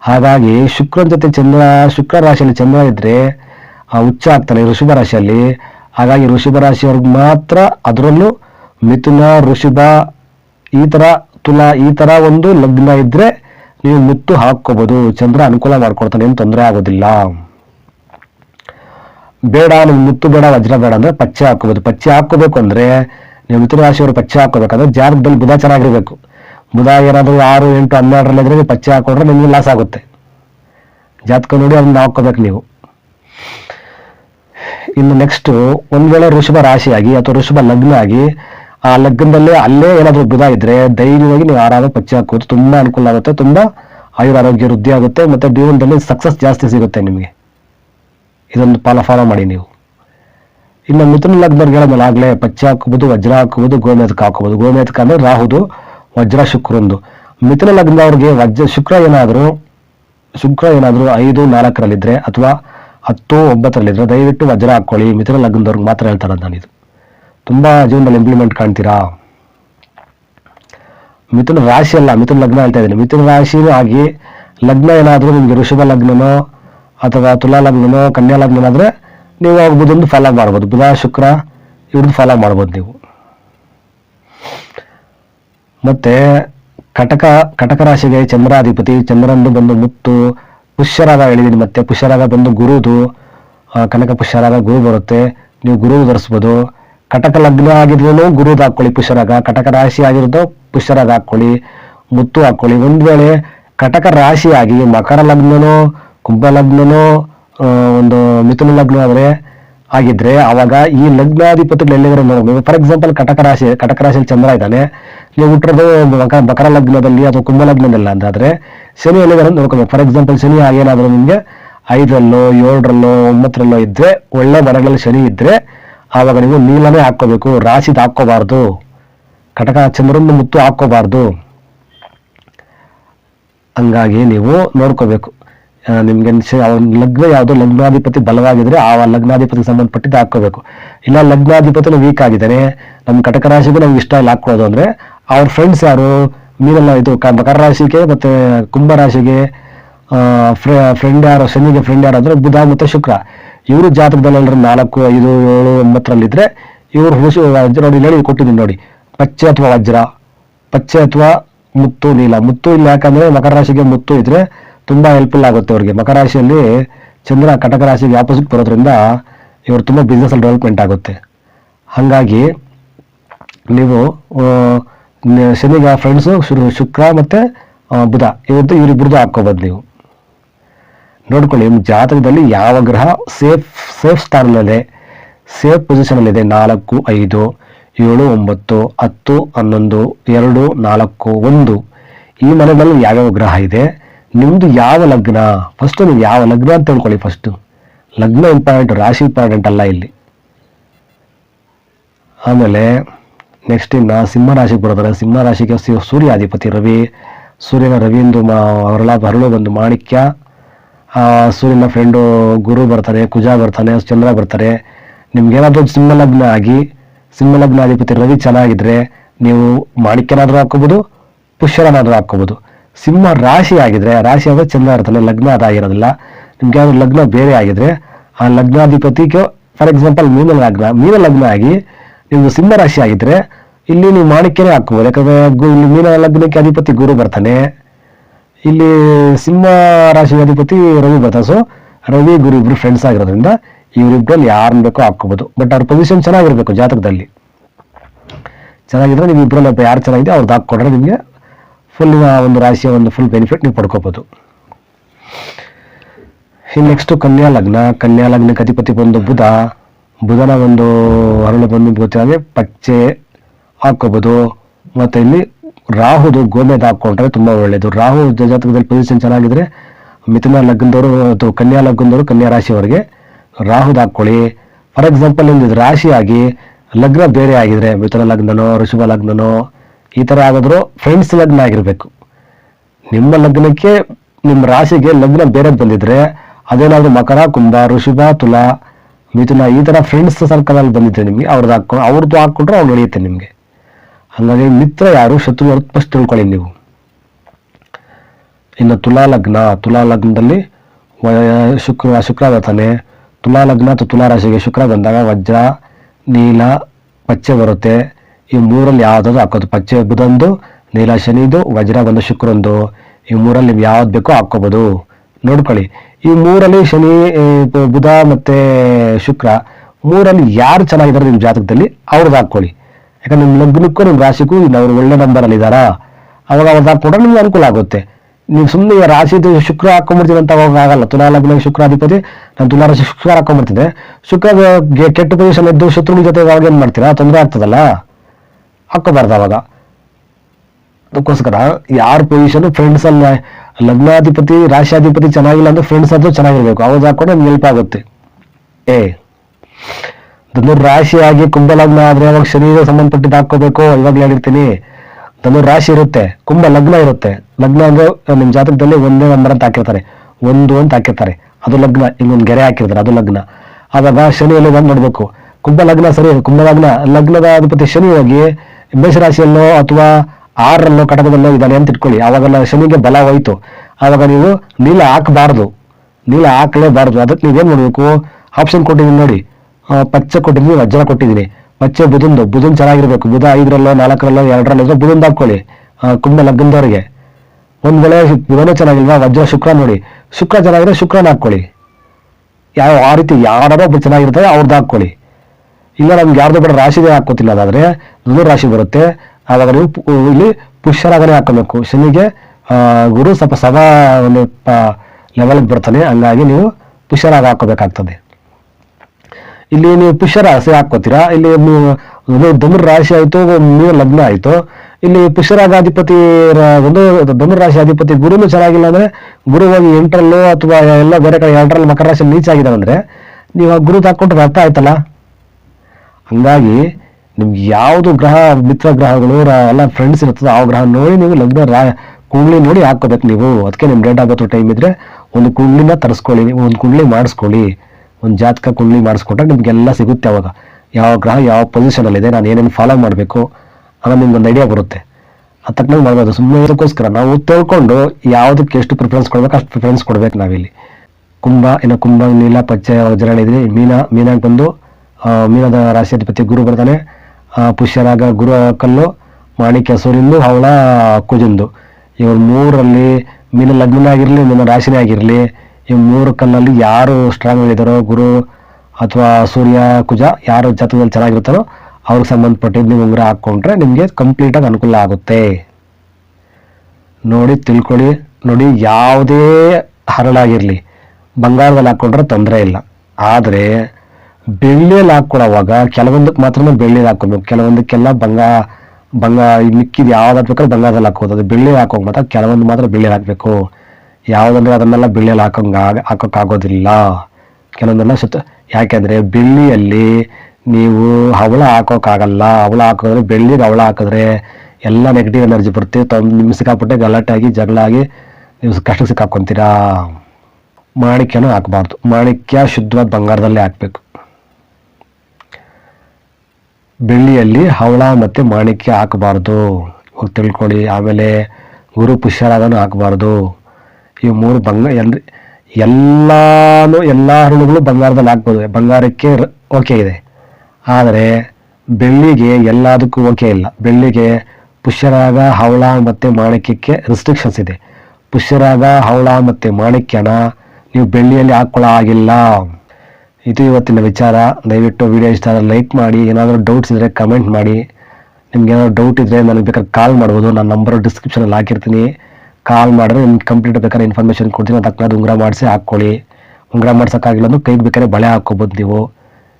ಹಾಗಾಗಿ ಶುಕ್ರನ ಜೊತೆ ಚಂದ್ರ, ಶುಕ್ರ ರಾಶಿಯಲ್ಲಿ ಚಂದ್ರ ಇದ್ರೆ ಆ ಉಚ್ಚ ಆಗ್ತಾನೆ ಋಷಭ ರಾಶಿಯಲ್ಲಿ. ಹಾಗಾಗಿ ಋಷಭ ರಾಶಿಯವ್ರಿಗೆ ಮಾತ್ರ ಅದರಲ್ಲೂ ಮಿಥುನ ಋಷಭ ಈ ತರ ತುಲಾ, ಈ ತರ ಒಂದು ಲಗ್ನ ಇದ್ರೆ ನೀವು ಮುತ್ತು ಹಾಕ್ಕೋಬೋದು. ಚಂದ್ರ ಅನುಕೂಲ ಮಾಡ್ಕೊಡ್ತಾನೆ, ಏನು ತೊಂದರೆ ಆಗೋದಿಲ್ಲ. ಬೇಡ, ನಿಮ್ಗೆ ಮುತ್ತು ಬೇಡ, ವಜ್ರ ಬೇಡ ಅಂದ್ರೆ ಪಚ್ಚೆ ಹಾಕೋಬಹುದು ಪಚ್ಚೆ ಹಾಕೋಬೇಕು ಅಂದ್ರೆ ನೀವು ಮಿಥುನ ರಾಶಿಯವರು ಪಚ್ಚೆ ಹಾಕೋಬೇಕಂದ್ರೆ ಜಾಗದಲ್ಲಿ ಬುಧ ಚೆನ್ನಾಗಿರಬೇಕು. ಬುಧ ಏನಾದರೂ ಆರು, ಎಂಟು, ಹನ್ನೆರಡರಲ್ಲಿ ಇದ್ರೆ ನೀವು ಪಚ್ಚೆ ಹಾಕೊಂಡ್ರೆ ನಿಮಗೆ ಲಾಸ್ ಆಗುತ್ತೆ. ಜಾತಕ ನೋಡಿ ಅದನ್ನ ಹಾಕೋಬೇಕು ನೀವು. ಇನ್ನು ನೆಕ್ಸ್ಟ್ ಒಂದು ವೇಳೆ ಋಷಭ ರಾಶಿಯಾಗಿ ಅಥವಾ ಋಷಭ ಲಗ್ನ ಆಗಿ ಆ ಲಗ್ನದಲ್ಲೇ ಅಲ್ಲೇ ಏನಾದರೂ ಬುಧ ಇದ್ರೆ ಧೈರ್ಯವಾಗಿ ನೀವು ಆರಾಮ ಪಚ್ಚೆ ಹಾಕೋದು ತುಂಬಾ ಅನುಕೂಲ ಆಗುತ್ತೆ, ತುಂಬಾ ಆಯುರ ಆರೋಗ್ಯ ವೃದ್ಧಿ ಆಗುತ್ತೆ ಮತ್ತೆ ಜೀವನದಲ್ಲಿ ಸಕ್ಸಸ್ ಜಾಸ್ತಿ ಸಿಗುತ್ತೆ ನಿಮಗೆ. ಇದೊಂದು ಪಾಲ ಫಾಲೋ ಮಾಡಿ ನೀವು. ಇನ್ನು ಮಿಥುನ ಲಗ್ನವ್ರಿಗೆ ಹೇಳಿದ್ಮೇಲೆ ಆಗಲೇ ಪಚ್ಚೆ ಹಾಕೋಬಹುದು ವಜ್ರ ಹಾಕೋಬಹುದು ಗೋಮೇತಕ ಹಾಕೋಬಹುದು ಗೋಮೇತಕ ಅಂದ್ರೆ ರಾಹುದು, ವಜ್ರ ಶುಕ್ರಂದು ಮಿಥುನ ಲಗ್ನದವ್ರಿಗೆ ವಜ್ರ, ಶುಕ್ರ ಏನಾದರೂ ಶುಕ್ರ ಏನಾದರೂ ಐದು ನಾಲ್ಕರಲ್ಲಿದ್ದರೆ ಅಥವಾ ಹತ್ತು ಒಂಬತ್ತರಲ್ಲಿದ್ದರೆ ದಯವಿಟ್ಟು ವಜ್ರ ಹಾಕೊಳ್ಳಿ ಮಿಥುನ ಲಗ್ನದವ್ರಿಗೆ ಮಾತ್ರ ಹೇಳ್ತಾರೆ ನಾನಿದು. ತುಂಬಾ ಜೀವನದಲ್ಲಿ ಇಂಪ್ಲಿಮೆಂಟ್ ಕಾಣ್ತೀರಾ? ಮಿಥುನ ರಾಶಿ ಅಲ್ಲ, ಮಿಥುನ ಲಗ್ನ ಅಂತ ಇದ್ದೀನಿ. ಮಿಥುನ ರಾಶಿನೂ ಆಗಿ ಲಗ್ನ ಏನಾದರೂ ನಿಮಗೆ ಋಷಭ ಲಗ್ನನೋ ಅಥವಾ ತುಲಾ ಲಗ್ನನೋ, ಕನ್ಯಾ ಲಗ್ನ ಆದ್ರೆ ನೀವು ಅವ್ರ ಬುಧಂದು ಫಾಲೋ ಮಾಡ್ಬೋದು. ಬುಧ, ಶುಕ್ರ ಇವ್ರದ್ದು ಫಾಲೋ ಮಾಡ್ಬೋದು ನೀವು. ಮತ್ತು ಕಟಕ ಕಟಕ ರಾಶಿಗೆ ಚಂದ್ರಾಧಿಪತಿ ಚಂದ್ರಂದು ಬಂದು ಮುತ್ತು ಪುಷ್ಯರಾಗ ಹೇಳಿದ್ದೀನಿ ಮತ್ತೆ ಪುಷ್ಯರಾಗ ಬಂದು ಗುರುದು ಕನಕ ಪುಷ್ಯರಾಗ ಗುರು ಬರುತ್ತೆ. ನೀವು ಗುರು ಧರಿಸ್ಬೋದು. ಕಟಕ ಲಗ್ನ ಆಗಿದ್ರು ಗುರುದು ಹಾಕೊಳ್ಳಿ ಪುಷ್ಯರಾಗ. ಕಟಕ ರಾಶಿ ಆಗಿರೋದು ಪುಷ್ಯರಾಗ ಹಾಕೊಳ್ಳಿ ಮುತ್ತು ಹಾಕೊಳ್ಳಿ ಒಂದು ವೇಳೆ ಕಟಕ ರಾಶಿಯಾಗಿ ಮಕರ ಲಗ್ನನೋ, ಕುಂಭ ಲಗ್ನನೋ ಒಂದು ಮಿಥುನ ಲಗ್ನ ಆದರೆ, ಆಗಿದ್ರೆ ಅವಾಗ ಈ ಲಗ್ನಾಧಿಪತಿಗಳು ಎಲ್ಲಿದ್ರೆ ನೋಡ್ಬೋದು ಫಾರ್ ಎಕ್ಸಾಂಪಲ್ ಕಟಕ ರಾಶಿ, ಕಟಕ ರಾಶಿಯಲ್ಲಿ ಚಂದ್ರ ಇದ್ದಾನೆ. ನೀವು ಹುಟ್ಟಿರೋದು ಮಕ- ಮಕರ ಲಗ್ನದಲ್ಲಿ ಅಥವಾ ಕುಂಭ ಲಗ್ನದಲ್ಲ ಅಂತಾದ್ರೆ ಶನಿ ಎಲ್ಲಿದ್ದಾರೆ ನೋಡ್ಕೋಬೇಕು. ಫಾರ್ ಎಕ್ಸಾಂಪಲ್ ಶನಿ ಏನಾದರೂ ನಿಮಗೆ ಐದರಲ್ಲೋ, ಏಳರಲ್ಲೋ, ಒಂಬತ್ತರಲ್ಲೋ ಇದ್ರೆ ಒಳ್ಳೆ ಮರಗಳಲ್ಲಿ ಶನಿ ಇದ್ರೆ ಆವಾಗ ನೀವು ನೀಲನೇ ಹಾಕೋಬೇಕು ರಾಶಿದು ಹಾಕೋಬಾರ್ದು ಕಟಕ ಚಂದ್ರನ ಮುತ್ತು ಹಾಕ್ಕೋಬಾರ್ದು. ಹಂಗಾಗಿ ನೀವು ನೋಡ್ಕೋಬೇಕು. ನಿಮ್ಗೆ ಲಗ್ನ ಯಾವುದು? ಲಗ್ನಾಧಿಪತಿ ಬಲವಾಗಿದ್ರೆ ಆ ಲಗ್ನಾಧಿಪತಿಗೆ ಸಂಬಂಧಪಟ್ಟಿದ್ದು ಹಾಕೋಬೇಕು ಇಲ್ಲ ಲಗ್ನಾಧಿಪತಿನೂ ವೀಕ್ ಆಗಿದ್ದಾನೆ ನಮ್ಮ ಕಟಕ ರಾಶಿಗೂ ನಮ್ಗೆ ಇಷ್ಟ ಇಲ್ಲ ಹಾಕ್ಕೊಳ್ಳೋದು ಅಂದ್ರೆ, ಅವ್ರ ಫ್ರೆಂಡ್ಸ್ ಯಾರು? ಮೀನೆಲ್ಲ ಇದು ಮಕರ ರಾಶಿಗೆ ಮತ್ತೆ ಕುಂಭ ರಾಶಿಗೆ ಫ್ರೆಂಡ್ ಯಾರು? ಶನಿಗೆ ಫ್ರೆಂಡ್ ಯಾರು ಅಂದ್ರೆ ಬುಧ ಮತ್ತೆ ಶುಕ್ರ. ಇವರು ಜಾತಕದಲ್ಲಿ ನಾಲ್ಕು, ಐದು, ಏಳು ಒಂಬತ್ತರಲ್ಲಿದ್ದರೆ ಇವರು ಹುಣಸು ವಜ್ರ ನೋಡಿ, ಹೇಳಿ ಕೊಟ್ಟಿದ್ದೀನಿ ನೋಡಿ. ಪಚ್ಚೆ ಅಥವಾ ವಜ್ರ? ಪಚ್ಚೆ ಅಥವಾ ಮುತ್ತು ನೀಲ? ಮುತ್ತು ಇಲ್ಲ ಯಾಕಂದ್ರೆ ಮಕರ ರಾಶಿಗೆ ಮುತ್ತು ಇದ್ರೆ ತುಂಬಾ ಹೆಲ್ಪ್ಫುಲ್ ಆಗುತ್ತೆ ಅವ್ರಿಗೆ. ಮಕರ ರಾಶಿಯಲ್ಲಿ ಚಂದ್ರ ಕಟಕ ರಾಶಿಗೆ ಆಪೋಸಿಟ್ ಬರೋದ್ರಿಂದ ಇವರು ತುಂಬಾ ಬಿಸ್ನೆಸ್ ಅಲ್ಲಿ ಡೆವಲಪ್ಮೆಂಟ್ ಆಗುತ್ತೆ. ಹಾಗಾಗಿ ನೀವು ಶನಿಗೆ ಫ್ರೆಂಡ್ಸು ಶುಕ್ರ ಮತ್ತೆ ಬುಧ. ಇವತ್ತು ಇವರಿಬ್ಬರದು ಹಾಕ್ಕೋಬೋದು ನೀವು. ನೋಡ್ಕೊಳ್ಳಿ, ನಿಮ್ಮ ಜಾತಕದಲ್ಲಿ ಯಾವ ಗ್ರಹ ಸೇಫ್ ಸೇಫ್ ಸ್ಥಾನದಲ್ಲಿದೆ? ಸೇಫ್ ಪೊಸಿಷನಲ್ಲಿದೆ ನಾಲ್ಕು, ಐದು, ಏಳು, ಒಂಬತ್ತು, ಹತ್ತು, ಹನ್ನೊಂದು, ಎರಡು, ನಾಲ್ಕು, ಒಂದು. ಈ ಮನೆಗಳಲ್ಲಿ ಯಾವ್ಯಾವ ಗ್ರಹ ಇದೆ? ನಿಮ್ಮದು ಯಾವ ಲಗ್ನ? ಫಸ್ಟ್ ನೀವು ಯಾವ ಲಗ್ನ ಅಂತ ತಿಳ್ಕೊಳ್ಳಿ ಫಸ್ಟ್ ಲಗ್ನ ಇಂಪಾರ್ಟೆಂಟ್ ರಾಶಿ ಇಂಪಾರ್ಟೆಂಟ್ ಅಲ್ಲ ಇಲ್ಲಿ. ಆಮೇಲೆ ನೆಕ್ಸ್ಟ್ ಇನ್ನು ಸಿಂಹ ರಾಶಿಗೆ ಬರೋದ್ರೆ ಸಿಂಹ ರಾಶಿಗೆ ಸಿ- ಸೂರ್ಯ ಅಧಿಪತಿ ರವಿ. ಸೂರ್ಯನ ರವಿಯಿಂದ ಮಾ ಹೊರಳ ಹರಳು ಬಂದು ಮಾಣಿಕ್ಯ. ಸೂರ್ಯನ ಫ್ರೆಂಡು ಗುರು ಬರ್ತಾರೆ, ಕುಜ ಬರ್ತಾನೆ, ಚಂದ್ರ ಬರ್ತಾರೆ. ನಿಮ್ಗೇನಾದರೂ ಸಿಂಹ ಲಗ್ನ ಆಗಿ ಸಿಂಹ ಲಗ್ನ ಅಧಿಪತಿ ರವಿ ಚೆನ್ನಾಗಿದ್ರೆ ನೀವು ಮಾಣಿಕ್ಯನಾದ್ರೂ ಹಾಕೋಬಹುದು ಪುಷ್ಯರನಾದ್ರೂ ಹಾಕೋಬಹುದು ಸಿಂಹ ರಾಶಿ ಆಗಿದ್ರೆ, ರಾಶಿ ಅಂದರೆ ಚಂದ್ರ ಇರ್ತಾನೆ ಲಗ್ನ ಅದಾಗಿರೋದಿಲ್ಲ ನಿಮ್ಗೆ ಯಾವ್ದು ಲಗ್ನ ಬೇರೆ ಆಗಿದ್ರೆ, ಆ ಲಗ್ನಾಧಿಪತಿಗೆ ಫಾರ್ ಎಕ್ಸಾಂಪಲ್ ಮೀನ ಲಗ್ನ ಮೀನ ಲಗ್ನ ಆಗಿ ನಿಮ್ದು ಸಿಂಹ ರಾಶಿ ಆಗಿದ್ರೆ, ಇಲ್ಲಿ ನೀವು ಮಾಣಿಕ್ಯನೇ ಹಾಕಬಹುದು ಯಾಕಂದ್ರೆ ಇಲ್ಲಿ ಮೀನ ಲಗ್ನಕ್ಕೆ ಅಧಿಪತಿ ಗುರು ಬರ್ತಾನೆ. ಇಲ್ಲಿ ಸಿಂಹ ರಾಶಿ ಅಧಿಪತಿ ರವಿ ಸೊ ರವಿ ಗುರು ಇಬ್ರು ಫ್ರೆಂಡ್ಸ್ ಆಗಿರೋದ್ರಿಂದ ಇವರಿಬ್ಬರಲ್ಲಿ ಯಾರನ್ನ ಬೇಕೋ ಹಾಕೋಬಹುದು ಬಟ್ ಅವ್ರ ಪೊಸಿಷನ್ ಚೆನ್ನಾಗಿರ್ಬೇಕು ಜಾತಕದಲ್ಲಿ. ಚೆನ್ನಾಗಿದ್ರೆ ನೀವು ಇಬ್ಬರಲ್ಲಿ ಒಬ್ಬ ಯಾರು ಚೆನ್ನಾಗಿದೆ ಅವ್ರದ್ದು ಹಾಕ್ಕೊಂಡ್ರೆ ನಿಮಗೆ ಫುಲ್ ಒಂದು ರಾಶಿಯ ಒಂದು ಫುಲ್ ಬೆನಿಫಿಟ್ ನೀವು ಪಡ್ಕೋಬಹುದು ಇನ್ನು ನೆಕ್ಸ್ಟ್ ಕನ್ಯಾ ಲಗ್ನ. ಕನ್ಯಾ ಲಗ್ನಕ್ಕೆ ಅಧಿಪತಿ ಬಂದು ಬುಧ. ಬುಧನ ಒಂದು ಅರಳು ಬಂದು ಗೊತ್ತಾಗಿ ಪಚ್ಚೆ ಹಾಕೋಬಹುದು ಮತ್ತು ಇಲ್ಲಿ ರಾಹುದು ಗೋಮೇದ ಹಾಕೊಂಡ್ರೆ ತುಂಬಾ ಒಳ್ಳೇದು. ರಾಹು ಜಾತಕದಲ್ಲಿ ಪೊಸಿಷನ್ ಚೆನ್ನಾಗಿದ್ರೆ ಮಿಥುನ ಲಗ್ನದವರು ಅಥವಾ ಕನ್ಯಾ ಲಗ್ನದವರು ಕನ್ಯಾ ರಾಶಿಯವರಿಗೆ ರಾಹುದು ಹಾಕೊಳ್ಳಿ ಫಾರ್ ಎಕ್ಸಾಂಪಲ್ ನಿಮ್ದು ರಾಶಿಯಾಗಿ ಲಗ್ನ ಬೇರೆ ಆಗಿದ್ರೆ ಮಿಥುನ ಲಗ್ನನೋ ಋಷಭ ಲಗ್ನನೋ, ಈ ಥರ ಆಗಿದ್ರು ಫ್ರೆಂಡ್ಸ್ ಲಗ್ನ ಆಗಿರಬೇಕು. ನಿಮ್ಮ ಲಗ್ನಕ್ಕೆ, ನಿಮ್ಮ ರಾಶಿಗೆ ಲಗ್ನ ಬೇರೆ ಬಂದಿದ್ರೆ ಅದೇನಾದರೂ ಮಕರ, ಕುಂಭ ಋಷಭ ತುಲಾ, ಮಿಥುನ ಈ ಥರ ಫ್ರೆಂಡ್ಸ್ ಸರ್ಕಲ್ ಅಲ್ಲಿ ಬಂದಿದ್ರೆ ನಿಮ್ಗೆ ಅವ್ರದ್ದು ಹಾಕೊಂಡು ಅವ್ರದ್ದು ಹಾಕೊಂಡ್ರೆ ಅವ್ರು ನಡೆಯುತ್ತೆ ನಿಮ್ಗೆ. ಹಾಗಾಗಿ ಮಿತ್ರ ಯಾರು? ಶತ್ರು ಫಸ್ಟ್ ತಿಳ್ಕೊಳ್ಳಿ ನೀವು. ಇನ್ನು ತುಲಾ ಲಗ್ನ ತುಲಾ ಲಗ್ನದಲ್ಲಿ ಶುಕ್ರ ಶುಕ್ರ ಬರ್ತಾನೆ ತುಲಾ ಲಗ್ನ ಅಥವಾ ತುಲಾ ರಾಶಿಗೆ ಶುಕ್ರ ಬಂದಾಗ ವಜ್ರ, ನೀಲ, ಪಚ್ಚೆ ಬರುತ್ತೆ. ಈ ಮೂರಲ್ಲಿ ಯಾವ್ದಾದ್ರು ಹಾಕೋದು. ಪಚ್ಚೆ ಬುಧಂದು, ನೀಲ ಶನಿದು, ವಜ್ರ ಬಂದು ಶುಕ್ರಂದು. ಈ ಮೂರಲ್ಲಿ ನೀವು ಯಾವ್ದು ಬೇಕೋ ಹಾಕೋಬಹುದು ನೋಡ್ಕೊಳ್ಳಿ. ಈ ಮೂರಲ್ಲಿ ಶನಿ ಬುಧ ಮತ್ತೆ ಶುಕ್ರ, ಮೂರಲ್ಲಿ ಯಾರು ಚೆನ್ನಾಗಿದ್ದಾರೆ ನಿಮ್ಮ ಜಾತಕದಲ್ಲಿ ಅವ್ರದ್ದು ಹಾಕೊಳ್ಳಿ ಯಾಕಂದ್ರೆ ನಿಮ್ಮ ಲಗ್ನಕ್ಕೂ ನಿಮ್ಮ ರಾಶಿಗೂ ಇಲ್ಲ ಅವ್ರು ಒಳ್ಳೆ ನಂಬರಲ್ಲಿ ಇದ್ದಾರಾ? ಅವಾಗ ಅವ್ರದ್ದು ಹಾಕೊಂಡ್ರೆ ನಿಮ್ಗೆ ಅನುಕೂಲ ಆಗುತ್ತೆ. ನೀವು ಸುಮ್ಮನೆ ರಾಶಿದು ಶುಕ್ರ ಹಾಕೊಂಡ್ಬಿಡ್ತೀನಿ ಅಂತ ಅವಾಗ ಆಗಲ್ಲ. ತುಲಾ ಲಗ್ನ ಶುಕ್ರಾಧಿಪತಿ, ನಾನು ತುಲಾ ರಾಶಿ ಶುಕ್ರ ಹಾಕೊಂಡ್ಬಿಡ್ತಿದ್ದೆ ಶುಕ್ರ ಕೆಟ್ಟ ಪೊಸಿಷನ್ ಇದ್ದು ಶತ್ರುಗಳ ಜೊತೆ ಅವಾಗ ಏನು ಮಾಡ್ತೀರಾ? ತೊಂದರೆ ಆಗ್ತದಲ್ಲ? ಹಾಕೋಬಾರ್ದು ಅವಾಗ. ಅದಕ್ಕೋಸ್ಕರ ಯಾರ ಪೊಸಿಷನ್ ಫ್ರೆಂಡ್ಸ್ ಅಲ್ಲ ಲಗ್ನಾಧಿಪತಿ, ರಾಶಿಯಾಧಿಪತಿ ಚೆನ್ನಾಗಿಲ್ಲ ಅಂದ್ರೆ ಫ್ರೆಂಡ್ಸ್ ಆದ್ರೂ ಚೆನ್ನಾಗಿರ್ಬೇಕು. ಅವಾಗ ಹಾಕೊಂಡ್ರೆ ನಿಮ್ಗೆ ಹೆಲ್ಪ್ ಆಗುತ್ತೆ. ಏ ಧನುರ್ ರಾಶಿಯಾಗಿ ಕುಂಭ ಲಗ್ನ ಆದ್ರೆ ಅವಾಗ ಶನಿಗೆ ಸಂಬಂಧಪಟ್ಟಿದ್ದು ಹಾಕೋಬೇಕು ಇವಾಗ್ಲೇ ಹೇಳಿರ್ತೀನಿ. ಧನುರ್ ರಾಶಿ ಇರುತ್ತೆ, ಕುಂಭ ಲಗ್ನ ಇರುತ್ತೆ. ಲಗ್ನ ಅಂದ್ರೆ ನಿಮ್ ಜಾತಕದಲ್ಲಿ ಒಂದೇ ನಂಬರ್ ಅಂತ ಹಾಕಿರ್ತಾರೆ. ಒಂದು ಅಂತ ಹಾಕಿರ್ತಾರೆ. ಅದು ಲಗ್ನ, ಇನ್ನೊಂದು ಗೆರೆ ಹಾಕಿರ್ತಾರೆ, ಅದು ಲಗ್ನ. ಆವಾಗ ಶನಿಯಲ್ಲಿ ಒಂದು ನೋಡ್ಬೇಕು. ಕುಂಭ ಲಗ್ನ ಸರಿ, ಕುಂಭ ಲಗ್ನ, ಲಗ್ನದ ಅಧಿಪತಿ ಶನಿ ಹೋಗಿ ಮೇಷರಾಶಿಯಲ್ಲೋ ಅಥವಾ ಆರಲ್ಲೋ ಕಟಕದಲ್ಲೋ ಇದ್ದಾನೆ ಅಂತ ಇಟ್ಕೊಳ್ಳಿ. ಅವಾಗೆಲ್ಲ ಶನಿಗೆ ಬಲ ಹೋಯ್ತು. ಆವಾಗ ನೀವು ನೀಲ ಹಾಕಬಾರ್ದು. ನೀಲ ಹಾಕಲೇಬಾರ್ದು. ಅದಕ್ಕೆ ನೀವೇನ್ ಮಾಡಬೇಕು? ಆಪ್ಷನ್ ಕೊಟ್ಟಿದ್ದೀನಿ ನೋಡಿ. ಪಚ್ಚೆ ಕೊಟ್ಟಿದ್ದೀನಿ ವಜ್ರ ಕೊಟ್ಟಿದ್ದೀನಿ ಪಚ್ಚೆ ಬುಧಂದು, ಬುಧನ್ ಚೆನ್ನಾಗಿರ್ಬೇಕು. ಬುಧ ಐದರಲ್ಲೋ, ನಾಲ್ಕರಲ್ಲೋ, ಎರಡರಲ್ಲೋ ಬುಧಂದು ಹಾಕೊಳ್ಳಿ ಕುಂಭ ಲಗ್ನದವರಿಗೆ. ಒಂದ್ ವೇಳೆ ಬುಧನೇ ಚೆನ್ನಾಗಿಲ್ವಾ, ವಜ್ರ ಶುಕ್ರ ನೋಡಿ. ಶುಕ್ರ ಚೆನ್ನಾಗಿದ್ರೆ ಶುಕ್ರನ ಹಾಕೊಳ್ಳಿ ಯಾವ, ಆ ರೀತಿ ಯಾರೋ ಒಬ್ರು ಚೆನ್ನಾಗಿರ್ತಾರೆ ಅವ್ರದ್ದು ಹಾಕೊಳ್ಳಿ ಇಲ್ಲ, ನಮ್ಗೆ ಯಾರ್ದು ಬೇಡ, ರಾಶಿದೇ ಹಾಕೋತಿಲ್ಲ ಅದಾದ್ರೆ ಧನು ರಾಶಿ ಬರುತ್ತೆ. ಆವಾಗ ನೀವು ಇಲ್ಲಿ ಪುಷ್ಯರಾಗನೇ ಹಾಕೋಬೇಕು ಶನಿಗೆ ಗುರು ಸ್ವಲ್ಪ ಸಭಾ ಒಂದು ಲೆವೆಲ್ಗೆ ಬರ್ತಾನೆ ಹಂಗಾಗಿ ನೀವು ಪುಷ್ಯರಾಗ ಹಾಕೋಬೇಕಾಗ್ತದೆ ಇಲ್ಲಿ ನೀವು ಪುಷ್ಯ ರಾಶಿ ಹಾಕೋತೀರಾ ಇಲ್ಲಿ ಧನುರ್ ರಾಶಿ ಆಯ್ತು ನೀವು ಲಗ್ನ ಆಯಿತು. ಇಲ್ಲಿ ಪುಷ್ಯರಾಗಾಧಿಪತಿ ಒಂದು ಧನುರ್ ರಾಶಿ ಅಧಿಪತಿ ಗುರುನು ಚೆನ್ನಾಗಿಲ್ಲ ಅಂದ್ರೆ ಗುರು ಹೋಗಿ ಎಂಟರಲ್ಲೋ ಅಥವಾ ಎಲ್ಲ ಬೇರೆ ಕಡೆ ಎರಡರಲ್ಲಿ ಮಕರ ರಾಶಿ ನೀಚ ಆಗಿದ್ದಾವೆ ಅಂದ್ರೆ ನೀವು ಆ ಗುರು ತಾಕೊಂಡ್ರೆ ಅರ್ಥ ಆಯ್ತಲ್ಲ? ಹಂಗಾಗಿ ನಿಮ್ಗೆ ಯಾವುದು ಗ್ರಹ, ಮಿತ್ರ ಗ್ರಹಗಳು ಎಲ್ಲ ಫ್ರೆಂಡ್ಸ್ ಇರ್ತದೆ ಆ ಗ್ರಹ ನೋಡಿ ನೀವು ಲಗ್ನ ರಾ, ಕುಂಡ್ಲಿ ನೋಡಿ ಹಾಕೋಬೇಕು ನೀವು. ಅದಕ್ಕೆ ನಿಮ್ಮ ಡೇಟ್ ಆಗೋದು ಟೈಮ್ ಇದ್ರೆ ಒಂದು ಕುಂಡ್ಲಿನ ತರಿಸ್ಕೊಳ್ಳಿ, ಒಂದು ಕುಂಡ್ಲಿ ಮಾಡಿಸ್ಕೊಳ್ಳಿ. ಒಂದು ಜಾತಕ ಕುಂಡಲಿ ಮಾಡಿಸ್ಕೊಟ್ರೆ ನಿಮಗೆಲ್ಲ ಸಿಗುತ್ತೆ ಅವಾಗ. ಯಾವ ಗ್ರಹ, ಯಾವ ಪೊಸಿಷನಲ್ಲಿದೆ ನಾನು ಏನೇನು ಫಾಲೋ ಮಾಡಬೇಕು ಅನ್ನೋ ನಿಮ್ಗೆ ಒಂದು ಐಡಿಯಾ ಬರುತ್ತೆ. ಆ ತಕ್ಕಂಗೆ ಮಾಡ್ಬೋದು. ಸುಮ್ಮನೆ ಇದಕ್ಕೋಸ್ಕರ ನಾವು ತಿಳ್ಕೊಂಡು ಯಾವುದಕ್ಕೆ ಎಷ್ಟು ಪ್ರಿಫರೆನ್ಸ್ ಕೊಡಬೇಕು, ಅಷ್ಟು ಪ್ರಿಫರೆನ್ಸ್ ಕೊಡಬೇಕು ನಾವಿಲ್ಲಿ. ಕುಂಭ ಏನೋ ಕುಂಭ, ನೀಲ, ಪಚ್ಚೆ ಜರಳ ಇದ್ರೆ ಮೀನ, ಮೀನಾಗ ಬಂದು ಮೀನದ ಮೀನದ ರಾಶಿಯಾಧಿಪತಿ ಗುರು ಬರ್ತಾನೆ. ಪುಷ್ಯರಾಗ ಗುರು ಕಲ್ಲು ಮಾಣಿಕ್ಯ ಸೂರ್ಯಂದು ಹವಳ ಕುಜಂದು. ಇವ್ರ ಮೂರಲ್ಲಿ ಮೀನ ಲಗ್ನ ಆಗಿರಲಿ ಮೀನ ರಾಶಿನೇ ಆಗಿರಲಿ ಇವ್ ಮೂರು ಕಲ್ಲಲ್ಲಿ ಯಾರು ಸ್ಟ್ರಾಂಗ್ ಆಗಿದ್ದಾರೋ ಗುರು ಅಥವಾ ಸೂರ್ಯ, ಕುಜ, ಯಾರು ಜಾತಕದಲ್ಲಿ ಚೆನ್ನಾಗಿರ್ತಾರೋ ಅವ್ರಿಗೆ ಸಂಬಂಧಪಟ್ಟಿದ್ದು ನೀವು ಉಂಗುರ ಹಾಕ್ಕೊಂಡ್ರೆ ನಿಮಗೆ ಕಂಪ್ಲೀಟಾಗಿ ಅನುಕೂಲ ಆಗುತ್ತೆ. ನೋಡಿ, ತಿಳ್ಕೊಳ್ಳಿ. ನೋಡಿ, ಯಾವುದೇ ಹರಳಾಗಿರಲಿ ಬಂಗಾರದಲ್ಲಿ ಹಾಕ್ಕೊಂಡ್ರೆ ತೊಂದರೆ ಇಲ್ಲ. ಆದರೆ, ಬೆಳ್ಳಿಯಲ್ಲಿ ಹಾಕ್ಕೊಳ್ಳೋವಾಗ ಕೆಲವೊಂದಕ್ಕೆ ಮಾತ್ರ ಬೆಳ್ಳಿಯಲ್ಲಿ ಹಾಕ್ಕೊಬೇಕು. ಕೆಲವೊಂದಕ್ಕೆಲ್ಲ ಬಂಗ ಬಂಗ ಮಿಕ್ಕಿದ ಯಾವ್ದು ಹಾಕ್ಬೇಕಾದ್ರೆ ಬಂಗಾರದಲ್ಲಿ ಹಾಕೋದು ಅದು ಬೆಳ್ಳಿ ಹಾಕೋಕೆ ಮಾತ್ರ ಕೆಲವೊಂದು ಮಾತ್ರ ಬೆಳ್ಳಿಯಲ್ಲಿ ಹಾಕಬೇಕು. ಯಾವುದಂದ್ರೆ ಅದನ್ನೆಲ್ಲ ಬೆಳ್ಳಿಯಲ್ಲಿ ಹಾಕಂಗ ಹಾಕೋಕ್ಕಾಗೋದಿಲ್ಲ. ಕೆಲವೊಂದೆಲ್ಲ ಸುತ್ತ ಯಾಕೆಂದರೆ ಬೆಳ್ಳಿಯಲ್ಲಿ ನೀವು ಹವಳ ಹಾಕೋಕ್ಕಾಗಲ್ಲ. ಹವಳ ಹಾಕೋದ್ರೆ ಬೆಳ್ಳಿಗೆ ಹವಳ ಹಾಕಿದ್ರೆ ಎಲ್ಲ ನೆಗೆಟಿವ್ ಎನರ್ಜಿ ಬರುತ್ತೆ. ತೊಂದ್ ನಿಮ್ಗೆ ಸಿಕ್ಕಾಪಟ್ಟೆ ಗಲಾಟಾಗಿ ಜಗಳಾಗಿ ನೀವು ಕಷ್ಟಕ್ಕೆ ಸಿಕ್ಕಾಕೊಂತೀರಾ? ಮಾಣಿಕ್ಯನೂ ಹಾಕಬಾರ್ದು. ಮಾಣಿಕ್ಯ ಶುದ್ಧವಾದ ಬಂಗಾರದಲ್ಲೇ ಹಾಕಬೇಕು. ಬೆಳ್ಳಿಯಲ್ಲಿ ಹವಳ ಮತ್ತು ಮಾಣಿಕ್ಯ ಹಾಕಬಾರ್ದು. ಇವಾಗ ತಿಳ್ಕೊಳ್ಳಿ. ಆಮೇಲೆ ಗುರು ಪುಷ್ಯರಾಗನೂ ಹಾಕಬಾರ್ದು. ಈ ಮೂರು ಬಂಗ ಎಲ್ರಿ, ಎಲ್ಲಾನು ಎಲ್ಲ ಹರಳುಗಳು ಬಂಗಾರದಲ್ಲಿ ಹಾಕ್ಬೋದು. ಬಂಗಾರಕ್ಕೆ ಓಕೆ ಇದೆ. ಆದರೆ ಬೆಳ್ಳಿಗೆ ಎಲ್ಲದಕ್ಕೂ ಓಕೆ ಇಲ್ಲ. ಬೆಳ್ಳಿಗೆ ಪುಷ್ಯರಾಗ, ಹವಳ ಮತ್ತು ಮಾಣಿಕ್ಯಕ್ಕೆ ರಿಸ್ಟ್ರಿಕ್ಷನ್ಸ್ ಇದೆ. ಪುಷ್ಯರಾಗ, ಹವಳ ಮತ್ತು ಮಾಣಿಕ್ಯನ ನೀವು ಬೆಳ್ಳಿಯಲ್ಲಿ ಹಾಕ್ಕೊಳ್ಳೋ ಆಗಿಲ್ಲ ಇದು ಇವತ್ತಿನ ವಿಚಾರ. ದಯವಿಟ್ಟು ವಿಡಿಯೋ ಇಷ್ಟ ಆದರೆ ಲೈಕ್ ಮಾಡಿ. ಏನಾದರೂ ಡೌಟ್ಸ್ ಇದ್ದರೆ ಕಮೆಂಟ್ ಮಾಡಿ. ನಿಮ್ಗೆ ಏನಾದರೂ ಡೌಟ್ ಇದ್ದರೆ ನನಗೆ ಬೇಕಾದ್ರೆ ಕಾಲ್ ಮಾಡ್ಬೋದು. ನನ್ನ ನಂಬರು ಡಿಸ್ಕ್ರಿಪ್ಷನಲ್ಲಿ ಹಾಕಿರ್ತೀನಿ. ಕಾಲ್ ಮಾಡಿದ್ರೆ ನಿಮ್ಗೆ ಕಂಪ್ಲೀಟ್ ಬೇಕಾದ್ರೆ ಇನ್ಫಾರ್ಮೇಷನ್ ಕೊಡ್ತೀನಿ. ಅದು ಉಂಗ್ರ ಮಾಡಿಸಿ ಹಾಕ್ಕೊಳ್ಳಿ. ಉಂಗುರ ಮಾಡ್ಸೋಕ್ಕಾಗಿಲ್ಲ ಅಂದ್ರೆ ಕೈಗೆ ಬೇಕಾದ್ರೆ ಬಳೆ ಹಾಕ್ಕೊಬೋದು ನೀವು.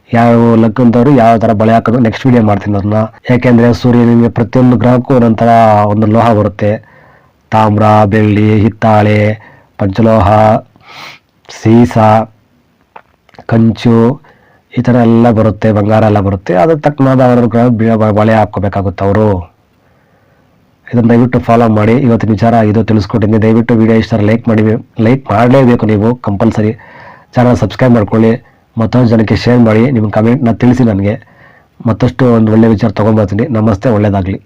ಯಾವ ಲಗ್ನದವರು ಯಾವ ಥರ ಬಳೆ ಹಾಕೋದು ನೆಕ್ಸ್ಟ್ ವಿಡಿಯೋ ಮಾಡ್ತೀನಿ ಅದನ್ನ. ಯಾಕೆಂದರೆ ಸೂರ್ಯನಿಗೆ ಪ್ರತಿಯೊಂದು ಗ್ರಹಕ್ಕೂ ಒಂದೊಂಥರ ಒಂದು ಲೋಹ ಬರುತ್ತೆ. ತಾಮ್ರ, ಬೆಳ್ಳಿ, ಹಿತ್ತಾಳೆ, ಪಂಚಲೋಹ, ಸೀಸ, ಕಂಚು, ಈ ಥರ ಎಲ್ಲ ಬರುತ್ತೆ, ಬಂಗಾರ ಎಲ್ಲ ಬರುತ್ತೆ. ಅದಕ್ಕೆ ತಕ್ಕನಾದ ಅವರು ಬಳೆ ಹಾಕ್ಕೋಬೇಕಾಗುತ್ತೆ ಅವರು. ಇದನ್ನು ದಯವಿಟ್ಟು ಫಾಲೋ ಮಾಡಿ. ಇವತ್ತಿನ ವಿಚಾರ ಇದು ತಿಳಿಸ್ಕೊಟ್ಟಿದ್ದೀನಿ. ದಯವಿಟ್ಟು ವಿಡಿಯೋ ಇಷ್ಟ ಲೈಕ್ ಮಾಡಿ ಲೈಕ್ ಮಾಡಲೇಬೇಕು ನೀವು ಕಂಪಲ್ಸರಿ ಚಾನಲ್ ಸಬ್ಸ್ಕ್ರೈಬ್ ಮಾಡ್ಕೊಳ್ಳಿ. ಮತ್ತೊಂದು ಜನಕ್ಕೆ ಶೇರ್ ಮಾಡಿ. ನಿಮ್ಮ ಕಮೆಂಟ್ನ ತಿಳಿಸಿ ನನಗೆ. ಮತ್ತಷ್ಟು ಒಂದು ಒಳ್ಳೆಯ ವಿಚಾರ ತೊಗೊಂಬರ್ತೀನಿ ನಮಸ್ತೆ ಒಳ್ಳೆಯದಾಗಲಿ